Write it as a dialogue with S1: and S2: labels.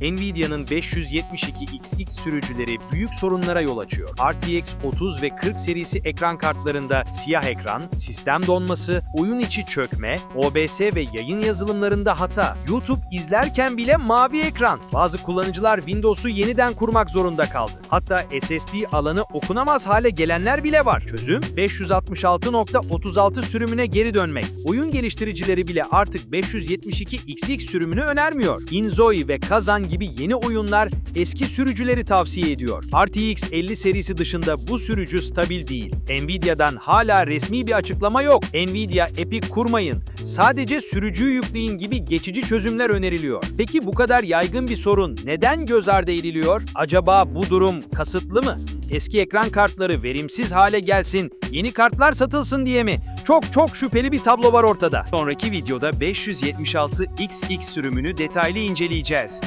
S1: Nvidia'nın 572XX sürücüleri büyük sorunlara yol açıyor. RTX 30 ve 40 serisi ekran kartlarında siyah ekran, sistem donması, oyun içi çökme, OBS ve yayın yazılımlarında hata, YouTube izlerken bile mavi ekran. Bazı kullanıcılar Windows'u yeniden kurmak zorunda kaldı. Hatta SSD alanı okunamaz hale gelenler bile var. Çözüm 566.36 sürümüne geri dönmek. Oyun geliştiricileri bile artık 572XX sürümünü önermiyor. Inzoi ve Kazan gibi yeni oyunlar eski sürücüleri tavsiye ediyor. RTX 50 serisi dışında bu sürücü stabil değil. Nvidia'dan hala resmi bir açıklama yok. Nvidia Epic kurmayın. Sadece sürücüyü yükleyin gibi geçici çözümler öneriliyor. Peki bu kadar yaygın bir sorun neden göz ardı ediliyor? Acaba bu durum kasıtlı mı? Eski ekran kartları verimsiz hale gelsin, yeni kartlar satılsın diye mi? Çok çok şüpheli bir tablo var ortada.
S2: Sonraki videoda 576XX sürümünü detaylı inceleyeceğiz.